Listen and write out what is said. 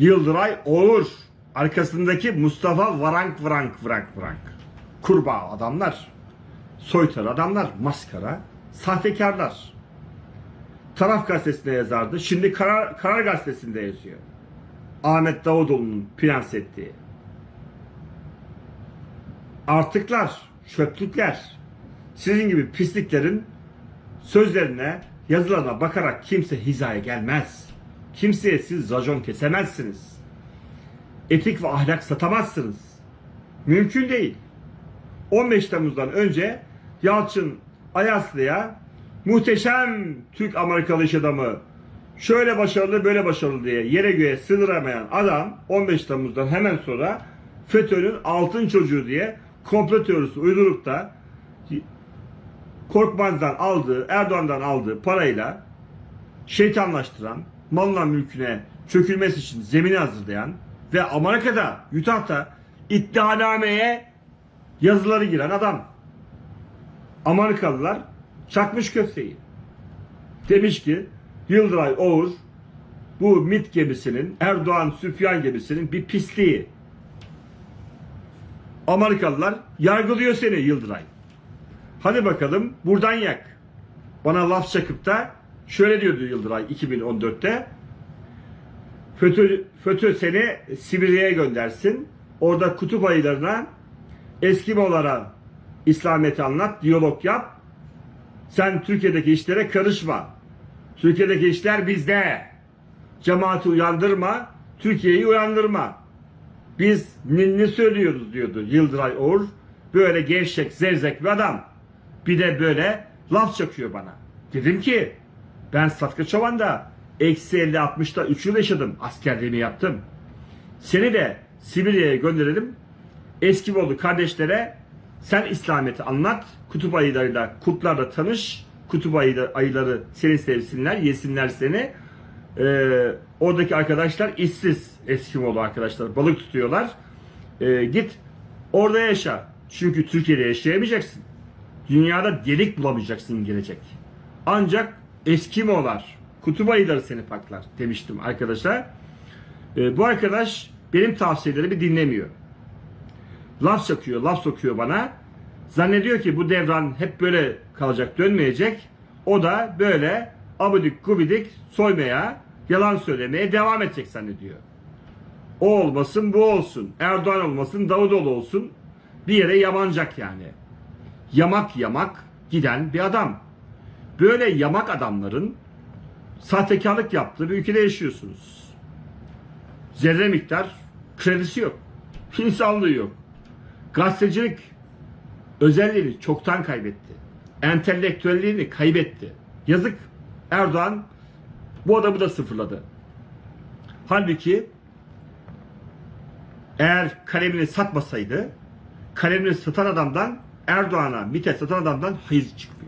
Yıldıray Oğur. Arkasındaki Mustafa Varank Varank Varank Varank. Kurbağa adamlar. Soytar adamlar. Maskara. Sahtekarlar. Taraf gazetesinde yazardı. Şimdi Karar, Karar gazetesinde yazıyor. Ahmet Davutoğlu'nun prens ettiği. Artıklar, çöplükler, sizin gibi pisliklerin sözlerine, yazılarına bakarak kimse hizaya gelmez. Kimseye siz racon kesemezsiniz. Etik ve ahlak satamazsınız. Mümkün değil. 15 Temmuz'dan önce Yalçın Ayaslı'ya muhteşem Türk Amerikalı iş adamı şöyle başarılı böyle başarılı diye yere göğe sığdıramayan adam 15 Temmuz'dan hemen sonra FETÖ'nün altın çocuğu diye komplo teorisi uydurup da Korkmaz'dan aldığı, Erdoğan'dan aldığı parayla şeytanlaştıran, malına mülküne çökülmesi için zemini hazırlayan ve Amerika'da, Utah'ta iddianameye yazıları giren adam. Amerikalılar çakmış köfteyi. Demiş ki Yıldıray Oğur bu MIT gemisinin, Erdoğan Süfyan gemisinin bir pisliği. Amerikalılar yargılıyor seni Yıldıray. Hadi bakalım buradan yak. Bana laf çakıp da şöyle diyordu Yıldıray 2014'te. FETÖ, FETÖ seni Sibirya'ya göndersin. Orada kutup ayılarına Eskimolara İslamiyet'i anlat, diyalog yap. Sen Türkiye'deki işlere karışma. Türkiye'deki işler bizde. Cemaati uyandırma, Türkiye'yi uyandırma. Biz ne söylüyoruz diyordu Yıldıray Oğur. Böyle gevşek, zevzek bir adam. Bir de böyle laf çakıyor bana. Dedim ki ben Satkı Çoban'da eksi 50 60'da 3 yıl yaşadım. Askerliğimi yaptım. Seni de Sibirya'ya gönderelim. Eskimoğlu kardeşlere sen İslamiyet'i anlat. Kutup ayılarıyla, kurtlarla tanış. Kutup ayıları seni sevsinler, yesinler seni. Ee, oradaki arkadaşlar işsiz Eskimoğlu arkadaşlar. Balık tutuyorlar. Ee, git orada yaşa. Çünkü Türkiye'de yaşayamayacaksın. Dünyada delik bulamayacaksın gelecek. Ancak Eskimolar, kutup ayıları seni paklar demiştim arkadaşlar. Ee, bu arkadaş benim tavsiyelerimi dinlemiyor. Laf çakıyor, laf sokuyor bana. Zannediyor ki bu devran hep böyle kalacak, dönmeyecek. O da böyle abidik gubidik soymaya, yalan söylemeye devam edecek zannediyor. O olmasın bu olsun. Erdoğan olmasın Davutoğlu olsun. Bir yere yamanacak yani. Yamak yamak giden bir adam. Böyle yamak adamların sahtekarlık yaptığı bir ülkede yaşıyorsunuz. Zerre miktar kredisi yok. İnsanlığı yok. Gazetecilik özelliğini çoktan kaybetti. Entelektüelliğini kaybetti. Yazık Erdoğan bu adamı da sıfırladı. Halbuki eğer kalemini satmasaydı kalemini satan adamdan Erdoğan'a MİT'e satan adamdan hayır çıktı.